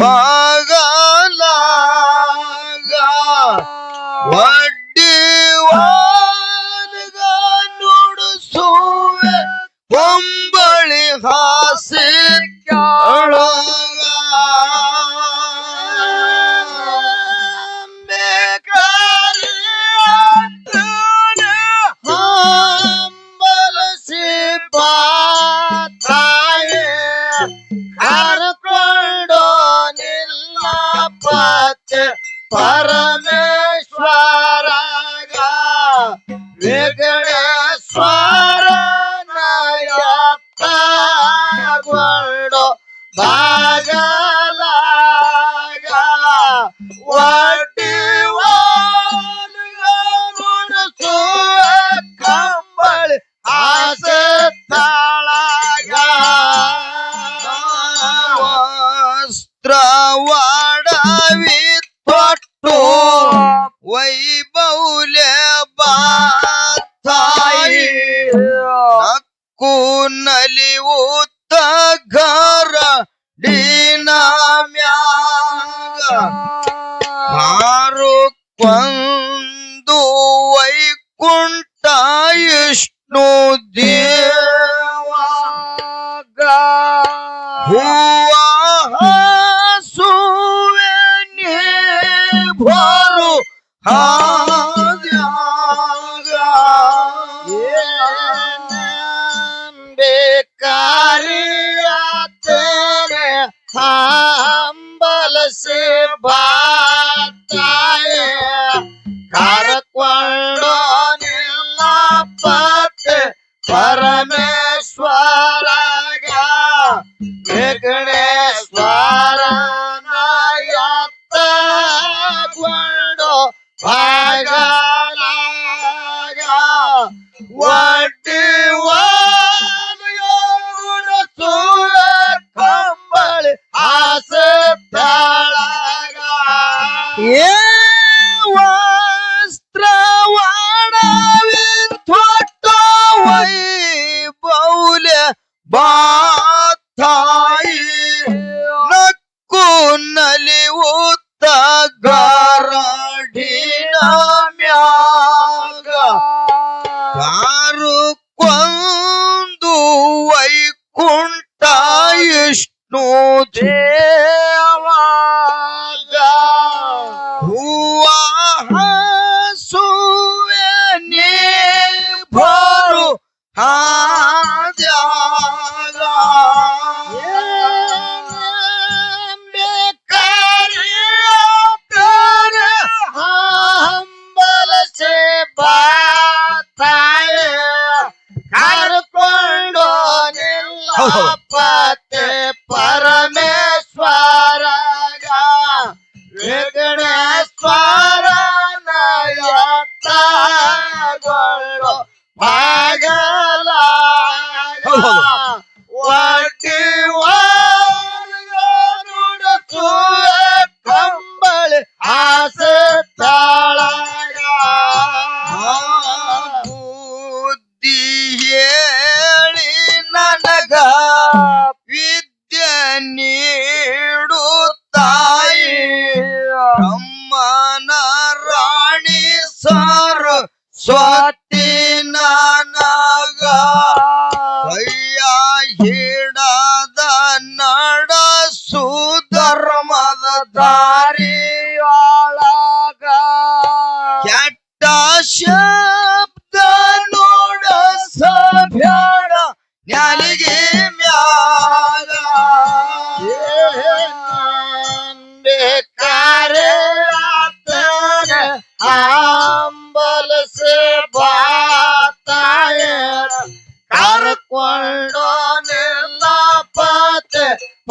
啊 ನಲಿವುತ್ತ ಘರ ಮ್ಯಾಗ. ಆರು ಕೊಂದು ವೈಕುಂಠ ಇಷ್ಣು ದೇವಾಗ. ಹೂವ ಸುವೆ ಭರು ಹಾ Parame.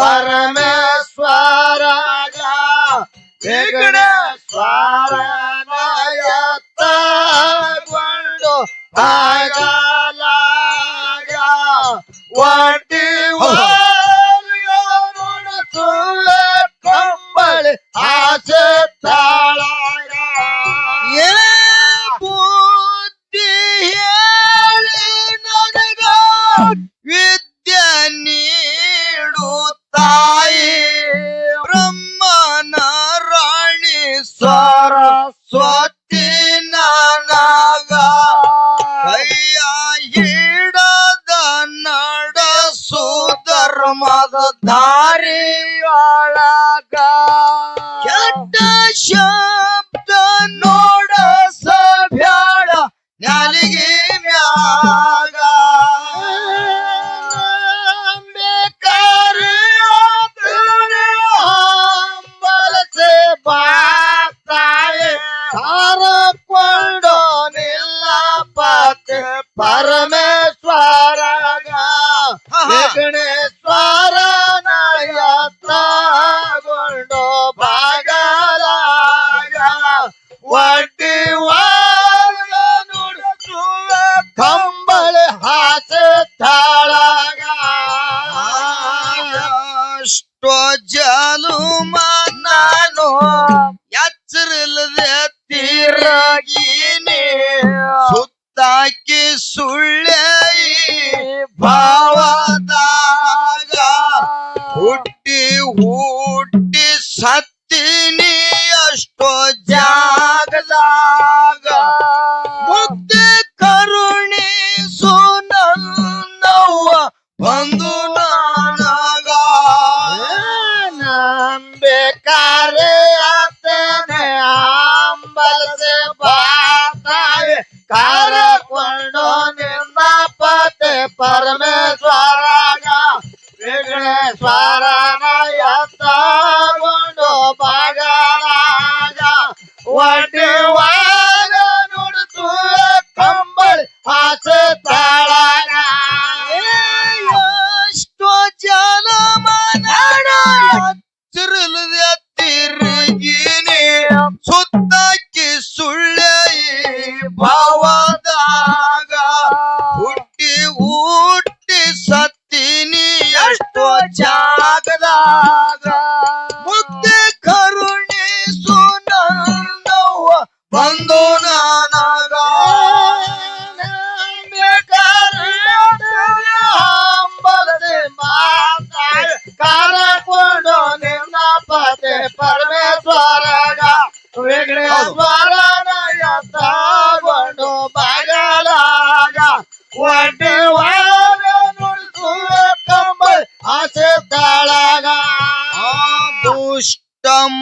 ಪರಮೇಶ್ವರಗ ವಿಘ್ನೇಶ್ವರನಾಯತ್ತ ಗೊಂಡು ಆ ಸುತ್ತಾಕಿ ಸುಳ್ಳೆ ಭಾವದಾಗ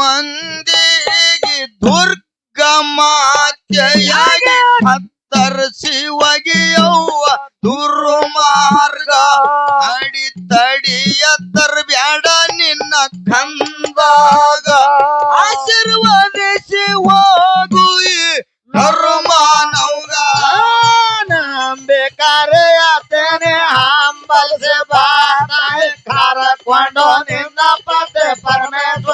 ಮಂದಿಗೆ ದುರ್ಗ ಮಾತೆಯಾಗಿ ಹತ್ತರಿಸಿ ಒಗೆಯವ್ವ ದುರ್ಮಾರ್ಗ ಅಡಿ ತಡಿ ಎತ್ತರ ಬ್ಯಾಡ ನಿನ್ನ ಕಂದಾಗ ಆಶೀರ್ವದಿಸಿ ಹೋಗು ಈ ಧರ್ಮಾನವ್ಗ ನಂಬೇಕಾರೆ ಆತನೆ ಹಂಬಲ್ಸೆ ಬಾತಾಯಿ ಕರಕೊಂಡು ನಿನ್ನ ಪತೆ ಪರಮೇಶ್ವರಗ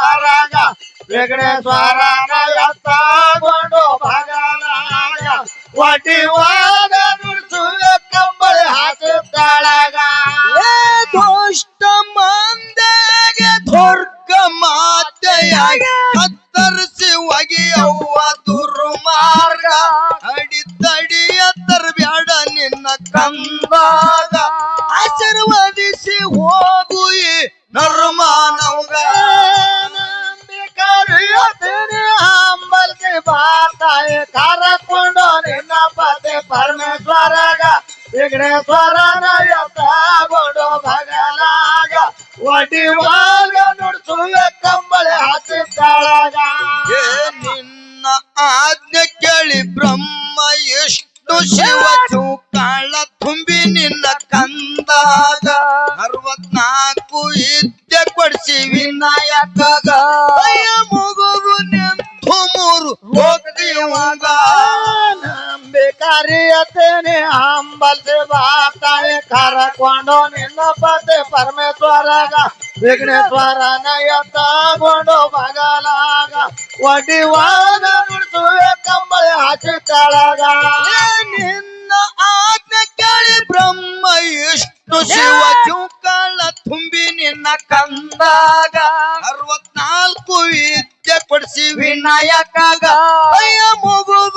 ವಿಘ್ನೇಶ್ವರನ ಎತ್ತಗೊಂಡು ಭಗಲಾಗ ಒಡ್ಡಿವಾಗ ನುಡಿಸುವ ಕಂಬಳಿ ಹಾಕಿದ್ದಾಳಾಗ? ನಿನ್ನ ಆಜ್ಞೆ ಕೇಳಿ ಬ್ರಹ್ಮ ಎಷ್ಟು ಶಿವ ಚೂಕಾಳ ತುಂಬಿ ನಿನ್ನ ಕಂದಾಗ. ಅರವತ್ನಾಲ್ಕು ಇದ್ದೆ ಕೊಡಿಸಿ ವಿನಾಯಕಗ. ಮುಗುದು ನಿಂತು ಮೂರು ಹೋಗ್ತೀವಾಗ ನಂಬಿಕರಿಯತೇನೆ ಹಂಬಲ್ಸೆ ಬಾತಾನೆ ಕರಕೊಂಡು ನಿನ್ನ ಪತೆ ಪರಮೇಶ್ವರಗ ವಿಘ್ನೇಶ್ವರನ ಎತ್ತಗೊಂಡು ಬಗಲಾಗ ಒಡಿವಾಗ ನುಡಿಸುವ ಕಂಬಳಿ ಹಾಕಿ ಏ ನಿನ್ನ ಆಜ್ಞೆ ಕೇಳಿ ಬ್ರಹ್ಮ ಇಷ್ಟು ಶಿವ ಚೂಕಾಳ ತುಂಬಿ ನಿನ್ನ ಕಂದಾಗ ಅರವತ್ನಾಲ್ಕು ವಿದ್ಯೆ ಕೊಡಿಸಿ ವಿನಾಯಕಾಗ. ಅಯ್ಯ ಮುಗುದು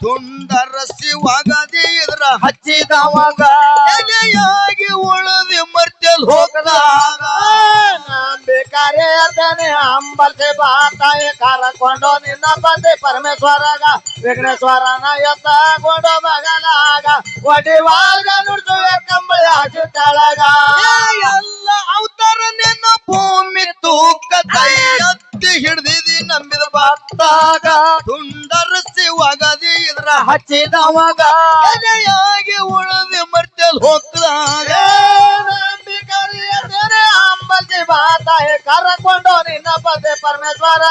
ತುಂಡರ ಶಿವಗದಿ ಇದ್ರ ಹಚ್ಚಿದವಾಗ ಎಲೆಯಾಗಿ ಉಳಿದಿ ಮರ್ತೆಲ್ ಹೋಗದಾಗ ನಂಬಿಕರಿಯತೀನಿ ಅಂಬಲ್ಸೆ ಬಾತಾಯ ಕರಕೊಂಡು ನಿನ್ನ ಬಂದೆ ಪರಮೇಶ್ವರಗ ವಿಘ್ನೇಶ್ವರನ ಎತ್ತಾಕೊಂಡು ಮಗನಾಗ ಒಡಿವಾಗ ನುಡ್ಸುವೆ ಕಂಬಳಿ ಹಾಕಿ ಕೆಳಗ. ಏ ಎಲ್ಲ ಅವತಾರ ನಿನ್ನ ಭೂಮಿ ತೂಕ ತಾಯಿ ಅತ್ತಿ ಹಿಡಿದಿ ನಂಬಿದ ಭಕ್ತಾಗ ತುಂಡರಿಸಿ ಒಗದಿ ಇದ್ರ ಹಚ್ಚಿದವಾಗ. ಎದೆಯಾಗಿ ಉಳಿದಿ ಮರ್ಚಲ್ ಹೋಗ್ತಾಗ ಅಂಬಲಿ ಬಾತಾಯ ಕರಕೊಂಡು ನಿನ್ನ ಪದೇ ಪರಮೇಶ್ವರ.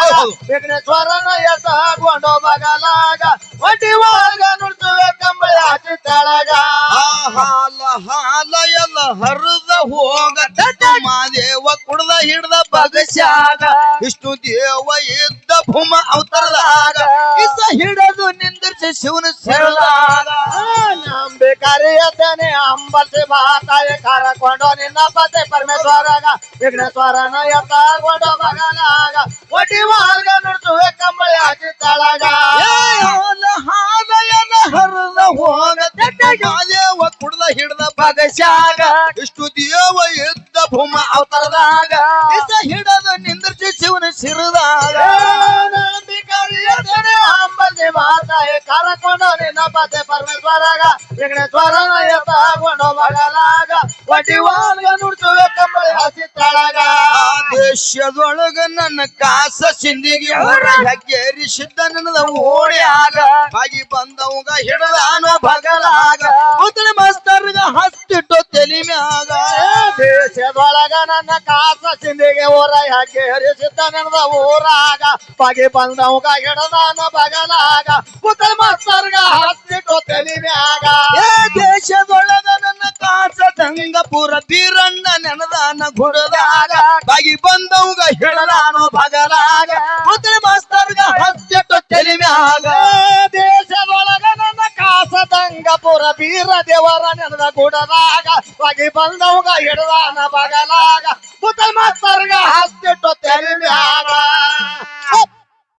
ವಿಘ್ನೇಶ್ವರನ ಎತ್ತಾಕೊಂಡು ಬಗಲಾಗ. ಒಟಿವಾಗ ನುಡ್ಸುವೆ ಕಂಬಳಿ ಹಚ್ಚಿ ತಳಗ. ಹಾಲ ಹಾಲ ಎಲ್ಲ ಹರಿದ ಹೋಗ ಮಾದೇವ ಕುಡ್ದ ಹಿಡ್ದ ಬಗಸ್ಯಾಗ. ವಿಷ್ಣು ದೇವ ಇದ್ದ ಭೂಮ ಅವತರದಾಗ. ಇಸ ಹಿಡದು ನಿಂದಿರ್ಸಿ ಶಿವನ ಸೆರದಾಗ ನಂಬಿಕರಿಯತನೆ ಅಂಬಲ್ಸಿ ಬಾತಾಯ ಕರಕೊಂಡು ನಿನ್ನ ಪದೆ ಪರಮೇಶ್ವರಗ. ವಿಘ್ನೇಶ್ವರನ ಎತ್ತಾಕೊಂಡು ಬಗಲಾಗ ಒಟಿವಾಗ ನುಡ್ಸುವೆ ಕಂಬಳಿ ಹಚ್ಚಿ ತೆಳಗ. ಏ ಹಾಲ ಹಾಲ ಎಲ್ಲ ಹರಿದ ಹೋಗ. ಮಾದೇವ ಕುಡ್ದ ಹಿಡ್ದ ಬಗಸ್ಯಾಗ. ವಿಷ್ಣು ದೇವ ಇದ್ದ ಭೂಮ ಅವತಾರದಾಗ. ಹಿಡದು ನಿಂದ್ರಿಸಿ ಶಿವನ ಸಿರದಾಗ ಕರಕೊಂಡ ನಿನ್ನ ಪದೆ ಪರಮೇಶ್ವರಗ. ವಿಘ್ನೇಶ್ವರನ ಬಡಲಾಗ ಬಗಲಾಗ ಒಟಿವಾಗ ನುಡ್ಸುವೆ ಕಂಬಳಿ ಹಚ್ಚಿ ತೆಳಗ. ದೇಶದೊಳಗ ನನ್ನ ಕಾಸ ಸಿಂದಿಗೆ ಹೊರ ಹೆಗ್ಗೇರಿಸಿದ್ದ ನನ್ನದ ಆಗ ಆಗಿ ಬಂದವಂಗ ಹಿಡದಾನೋ ಬಗಲಾಗ. ಉತ್ತನ ಮಾಸ್ತರ್ಗ ಹತ್ತಿಟ್ಟು ತಲಿ ಮ್ಯಾಗ. ದೇಶದೊಳಗ ನನ್ನ ಕಾಸ ಸಿಂದಿಗೆ ಊರ ಹಾಕಿ ಹರಿಸಿದ್ದ ನೆನದ ಊರಾಗ ಬಗೆ ಬಂದವಂಗ ಹಿಡದಾನ ಬಗಲಾಗ. ಉತ್ತರ ಮಾಸ್ತರ್ಗ ಹತ್ತಿಟ್ಟು ತೆಲಿಮ್ಯಾಗ ಏ ದೇಶದೊಳಗ ನೆನದಾನ ಗುಡದಾಗ ಬಾಗಿ ಬಂದವುಗ ಹಿಡದಾನೋ ಬಗಲಾಗ ಪುತ್ರಿ ಮಾಸ್ತರ್ಗ ಹತ್ತಿಟ್ಟು ತೆಲಿಮ್ಯಾಗ ದೇಶದೊಳಗ ನನ್ನ ಕಾಸದಂಗಪುರ ಬೀರ ದೇವರ ನೆನದ ಗುಡದಾಗ ಬಾಗಿ ಬಂದವಾಗ ಹಿಡದಾನ ಬಗಲಾಗ